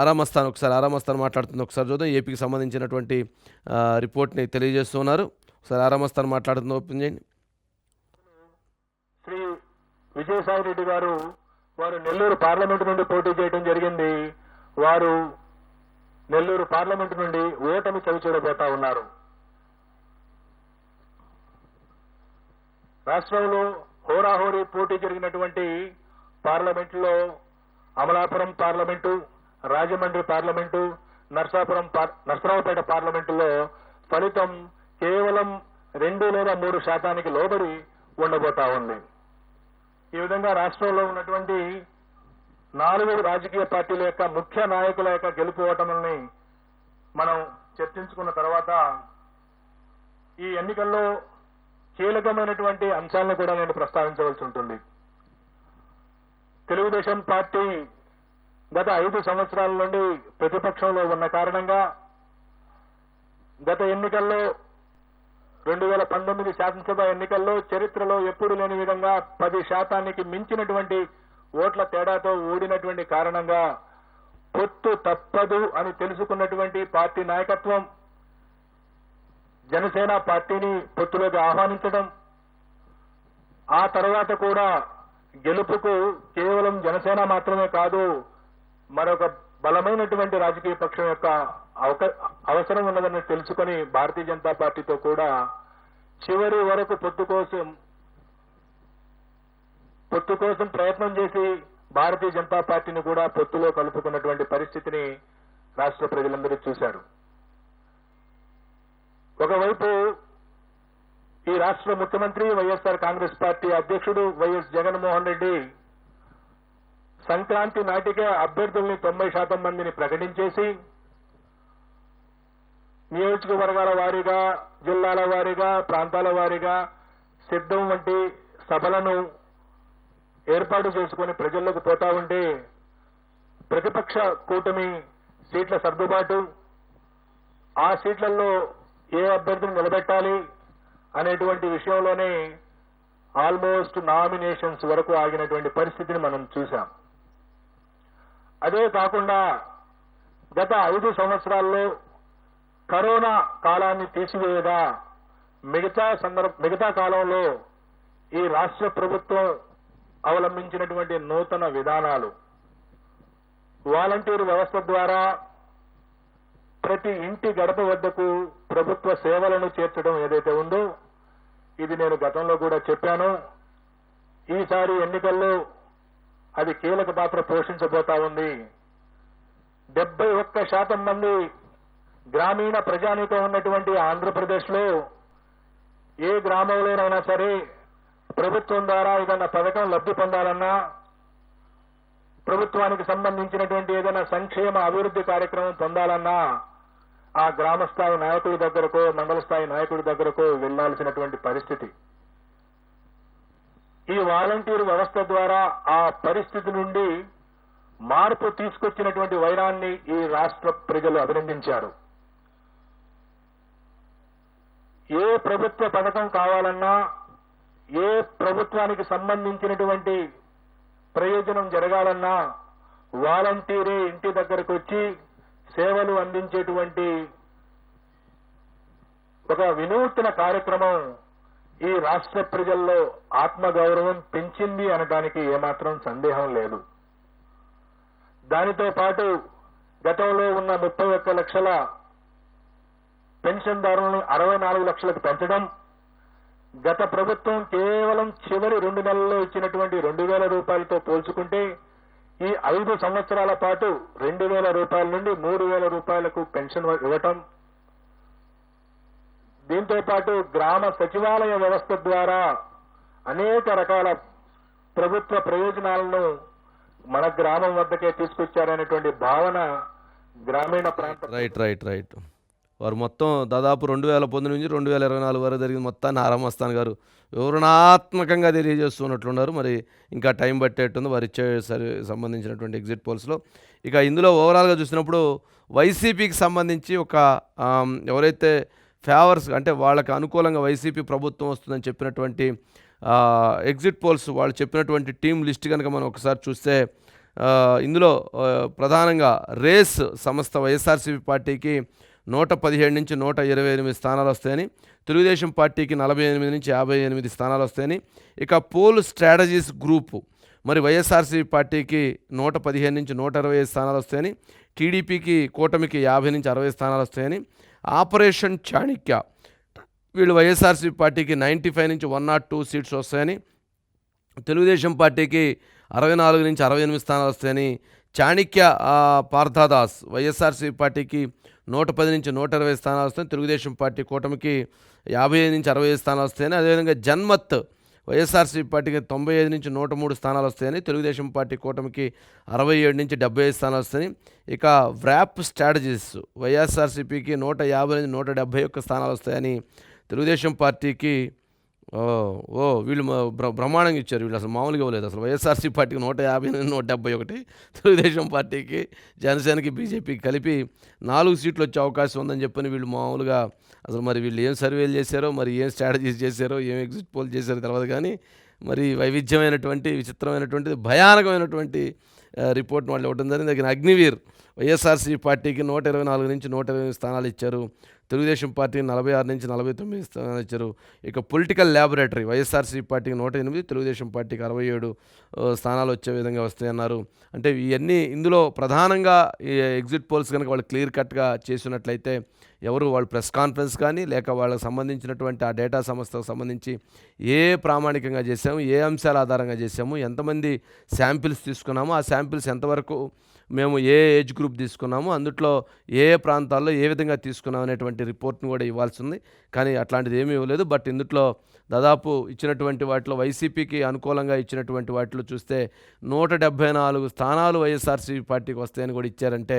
ఆరామస్థాన్ ఒకసారి ఆరామస్థాన్ మాట్లాడుతుంది. ఒకసారి చూద్దాం. ఏపీకి సంబంధించినటువంటి రిపోర్ట్ని తెలియజేస్తున్నారు. ఒకసారి ఆరామస్థాన్ మాట్లాడుతుంది. ఓపెన్ చేయండి. శ్రీ విజయసాయి రెడ్డి గారు వారు నెల్లూరు పార్లమెంట్ నుండి పోటీ చేయడం జరిగింది. వారు నెల్లూరు పార్లమెంట్ నుండి ఓటమి చవిచూడబోతా ఉన్నారు. రాష్ట్రంలో హోరాహోరీ పోటీ జరిగినటువంటి పార్లమెంటులో అమలాపురం పార్లమెంటు రాజమండ్రి పార్లమెంటు నర్సాపురం నర్సరావుపేట పార్లమెంటులో ఫలితం కేవలం రెండు లేదా మూడు శాతానికి లోబడి ఉండబోతా ఉంది. ఈ విధంగా రాష్ట్రంలో ఉన్నటువంటి నాలుగు రాజకీయ పార్టీల యొక్క ముఖ్య నాయకుల యొక్క గెలుపు ఓటముల్ని మనం చర్చించుకున్న తర్వాత ఈ ఎన్నికల్లో కీలకమైనటువంటి అంశాలను కూడా నేను ప్రస్తావించవలసి ఉంటుంది. తెలుగుదేశం పార్టీ గత ఐదు సంవత్సరాల నుండి ప్రతిపక్షంలో ఉన్న కారణంగా గత ఎన్నికల్లో రెండు వేల పంతొమ్మిది శాసనసభ ఎన్నికల్లో చరిత్రలో ఎప్పుడు లేని విధంగా పది శాతానికి మించినటువంటి ఓట్ల తేడాతో ఓడినటువంటి కారణంగా పొత్తు తప్పదు అని తెలుసుకున్నటువంటి పార్టీ నాయకత్వం జనసేన పార్టీని పొత్తులోకి ఆహ్వానించడం ఆ తర్వాత కూడా గెలుపుకు కేవలం జనసేన మాత్రమే కాదు మరొక బలమైనటువంటి రాజకీయ పక్షం యొక్క అవసరం ఉన్నదని తెలుసుకొని భారతీయ జనతా పార్టీతో కూడా చివరి వరకు పొత్తు కోసం పొత్తు కోసం ప్రయత్నం చేసి భారతీయ జనతా పార్టీని కూడా పొత్తులో కలుపుకున్నటువంటి పరిస్థితిని రాష్ట్ర ప్రజలందరూ చూశారు. ఒకవైపు ఈ రాష్ట్ర ముఖ్యమంత్రి వైఎస్ఆర్ కాంగ్రెస్ పార్టీ అధ్యక్షుడు వైఎస్ జగన్మోహన్ రెడ్డి సంక్రాంతి నాటికే అభ్యర్థుల్ని తొంభై శాతం మందిని ప్రకటించేసి నియోజకవర్గాల వారీగా జిల్లాల వారీగా ప్రాంతాల వారీగా సిద్ధం వంటి సభలను ఏర్పాటు చేసుకుని ప్రజల్లోకి పోతా ఉంటే ప్రతిపక్ష కూటమి సీట్ల సర్దుబాటు ఆ సీట్లలో ఏ అభ్యర్థిని నిలబెట్టాలి అనేటువంటి విషయంలోనే ఆల్మోస్ట్ నామినేషన్స్ వరకు ఆగినటువంటి పరిస్థితిని మనం చూశాం. అదే కాకుండా గత ఐదు సంవత్సరాల్లో కరోనా కాలాన్ని తీసివేయగా మిగతా సందర్భ మిగతా కాలంలో ఈ రాష్ట్ర ప్రభుత్వం అవలంబించినటువంటి నూతన విధానాలు వాలంటీర్ వ్యవస్థ ద్వారా ప్రతి ఇంటి గడప వద్దకు ప్రభుత్వ సేవలను చేర్చడం ఏదైతే ఉందో ఇది నేను గతంలో కూడా చెప్పాను. ఈసారి ఎన్నికల్లో అది కీలక పాత్ర పోషించబోతా ఉంది. డెబ్బై ఒక్క శాతం మంది గ్రామీణ ప్రజానీకం ఉన్నటువంటి ఆంధ్రప్రదేశ్లో ఏ గ్రామంలోనైనా సరే ప్రభుత్వం ద్వారా ఏదైనా పథకం లబ్ధి పొందాలన్నా ప్రభుత్వానికి సంబంధించినటువంటి ఏదైనా సంక్షేమ అభివృద్ధి కార్యక్రమం పొందాలన్నా ఆ గ్రామ స్థాయి నాయకుడి దగ్గరకో మండల స్థాయి నాయకుడి దగ్గరకో వెళ్ళాల్సినటువంటి పరిస్థితి. ఈ వాలంటీర్ వ్యవస్థ ద్వారా ఆ పరిస్థితి నుండి మార్పు తీసుకొచ్చినటువంటి వైరాన్ని ఈ రాష్ట్ర ప్రజలు అభినందించారు. ఏ ప్రభుత్వ పథకం కావాలన్నా ఏ ప్రభుత్వానికి సంబంధించినటువంటి ప్రయోజనం జరగాలన్నా వాలంటీరే ఇంటి దగ్గరకు వచ్చి సేవలు అందించేటువంటి ఒక వినూత్న కార్యక్రమం ఈ రాష్ట్ర ప్రజల్లో ఆత్మగౌరవం పెంచింది అనడానికి ఏమాత్రం సందేహం లేదు. దానితో పాటు గతంలో ఉన్న ముప్పై ఒక్క లక్షల పెన్షన్దారులను అరవై నాలుగు లక్షలకు పెంచడం గత ప్రభుత్వం కేవలం చివరి రెండు నెలల్లో ఇచ్చినటువంటి రెండు వేల రూపాయలతో పోల్చుకుంటే ఈ ఐదు సంవత్సరాల పాటు రెండు వేల రూపాయల నుండి మూడు వేల రూపాయలకు పెన్షన్ ఇవ్వటం. దీంతో పాటు గ్రామ సచివాలయ వ్యవస్థ ద్వారా అనేక రకాల ప్రభుత్వ ప్రయోజనాలను మన గ్రామం వద్దకే తీసుకొచ్చారనేటువంటి భావన గ్రామీణ ప్రాంత రైట్ రైట్ రైట్ వారు మొత్తం దాదాపు రెండు వేల పంతొమ్మిది నుంచి రెండు వేల ఇరవై నాలుగు వరకు జరిగిన మొత్తాన్ని ఆరామస్థాన్ గారు వివరణాత్మకంగా తెలియజేస్తున్నట్లున్నారు. మరి ఇంకా టైం పట్టేట్టుంది వారు ఇచ్చే సరి సంబంధించినటువంటి ఎగ్జిట్ పోల్స్లో. ఇక ఇందులో ఓవరాల్గా చూసినప్పుడు వైసీపీకి సంబంధించి ఒక ఎవరైతే ఫేవర్స్ అంటే వాళ్ళకి అనుకూలంగా వైసీపీ ప్రభుత్వం వస్తుందని చెప్పినటువంటి ఎగ్జిట్ పోల్స్ వాళ్ళు చెప్పినటువంటి టీం లిస్ట్ కనుక మనం ఒకసారి చూస్తే ఇందులో ప్రధానంగా రేస్ సంస్థ వైఎస్ఆర్సీపీ పార్టీకి నూట పదిహేడు నుంచి నూట ఇరవై ఎనిమిది స్థానాలు వస్తాయని తెలుగుదేశం పార్టీకి నలభై ఎనిమిది నుంచి యాభై ఎనిమిది స్థానాలు వస్తాయని ఇక పోల్ స్ట్రాటజీస్ గ్రూపు మరి వైఎస్ఆర్సీ పార్టీకి నూట పదిహేను నుంచి నూట ఇరవై ఐదు స్థానాలు వస్తాయని టీడీపీకి కూటమికి యాభై నుంచి అరవై స్థానాలు వస్తాయని ఆపరేషన్ చాణిక్య వీళ్ళు వైఎస్ఆర్సీ పార్టీకి నైంటీ ఫైవ్ నుంచి వన్ నాట్ టూ సీట్స్ వస్తాయని తెలుగుదేశం పార్టీకి అరవై నాలుగు నుంచి అరవై ఎనిమిది స్థానాలు వస్తాయని చాణిక్య పార్థదాస్ వైఎస్ఆర్సీ పార్టీకి నూట పది నుంచి నూట ఇరవై స్థానాలు వస్తాయి. తెలుగుదేశం పార్టీ కూటమికి యాభై ఐదు నుంచి అరవై ఐదు స్థానాలు వస్తాయని అదేవిధంగా జన్మత్ వైఎస్ఆర్సీ పార్టీకి తొంభై ఐదు నుంచి నూట మూడు స్థానాలు వస్తాయని తెలుగుదేశం పార్టీ కూటమికి అరవై ఏడు నుంచి డెబ్బై ఐదు స్థానాలు వస్తాయని ఇక వ్రాప్ స్ట్రాటజీస్ వైఎస్ఆర్సీపీకి నూట యాభై నుంచి నూట డెబ్బై ఒక్క స్థానాలు వస్తాయని తెలుగుదేశం పార్టీకి ఓ ఓ వీళ్ళు బ్ర బ్రహ్మాండంగా ఇచ్చారు. వీళ్ళు అసలు మామూలుగా ఇవ్వలేదు. అసలు వైఎస్ఆర్సీ పార్టీకి నూట యాభై నుండి నూట డెబ్బై ఒకటి తెలుగుదేశం పార్టీకి జనసేనకి బీజేపీకి కలిపి నాలుగు సీట్లు వచ్చే అవకాశం ఉందని చెప్పని వీళ్ళు మామూలుగా అసలు మరి వీళ్ళు ఏం సర్వేలు చేశారో మరి ఏం స్ట్రాటజీస్ చేశారో ఏం ఎగ్జిట్ పోల్ చేశారో తర్వాత కానీ మరి వైవిధ్యమైనటువంటి విచిత్రమైనటువంటి భయానకమైనటువంటి రిపోర్ట్ వాళ్ళు ఇవ్వడం జరిగింది. దగ్గర అగ్నివీర్ వైఎస్ఆర్సీ పార్టీకి నూట ఇరవై నాలుగు నుంచి నూట ఇరవై స్థానాలు ఇచ్చారు. తెలుగుదేశం పార్టీ నలభై ఆరు నుంచి నలభై తొమ్మిది స్థానాలు ఇచ్చారు. ఇక పొలిటికల్ ల్యాబొరేటరీ వైఎస్ఆర్సీ పార్టీకి నూట ఎనిమిది తెలుగుదేశం పార్టీకి అరవై ఏడు స్థానాలు వచ్చే విధంగా వస్తాయన్నారు. అంటే ఇవన్నీ ఇందులో ప్రధానంగా ఈ ఎగ్జిట్ పోల్స్ కనుక వాళ్ళు క్లియర్ కట్గా చేసినట్లయితే ఎవరు వాళ్ళు ప్రెస్ కాన్ఫరెన్స్ కానీ లేక వాళ్ళకి సంబంధించినటువంటి ఆ డేటా సంస్థకు సంబంధించి ఏ ప్రామాణికంగా చేసాము ఏ అంశాల ఆధారంగా చేసాము ఎంతమంది శాంపిల్స్ తీసుకున్నాము ఆ శాంపిల్స్ ఎంతవరకు మేము ఏ ఏజ్ గ్రూప్ తీసుకున్నాము అందుట్లో ఏ ఏ ప్రాంతాల్లో ఏ విధంగా తీసుకున్నాం అనేటువంటి రిపోర్ట్ను కూడా ఇవ్వాల్సి ఉంది కానీ అట్లాంటిది ఏమీ ఇవ్వలేదు. బట్ ఇందుట్లో దాదాపు ఇచ్చినటువంటి వాటిలో వైసీపీకి అనుకూలంగా ఇచ్చినటువంటి వాటిలో చూస్తే నూట డెబ్భై నాలుగు స్థానాలు వైఎస్ఆర్సీపీ పార్టీకి వస్తాయని కూడా ఇచ్చారంటే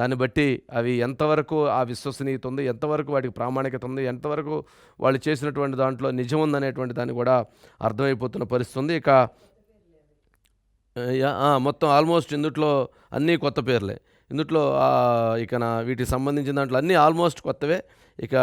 దాన్ని బట్టి అవి ఎంతవరకు ఆ విశ్వసనీయత ఉంది ఎంతవరకు వాటికి ప్రామాణికత ఉంది ఎంతవరకు వాళ్ళు చేసినటువంటి దాంట్లో నిజం ఉందనేటువంటి దాన్ని కూడా అర్థమైపోతున్న పరిస్థితి ఉంది. ఇక మొత్తం ఆల్మోస్ట్ ఇందుట్లో అన్నీ కొత్త పేర్లే. ఇందుట్లో ఇక వీటికి సంబంధించిన దాంట్లో అన్నీ ఆల్మోస్ట్ కొత్తవే. ఇక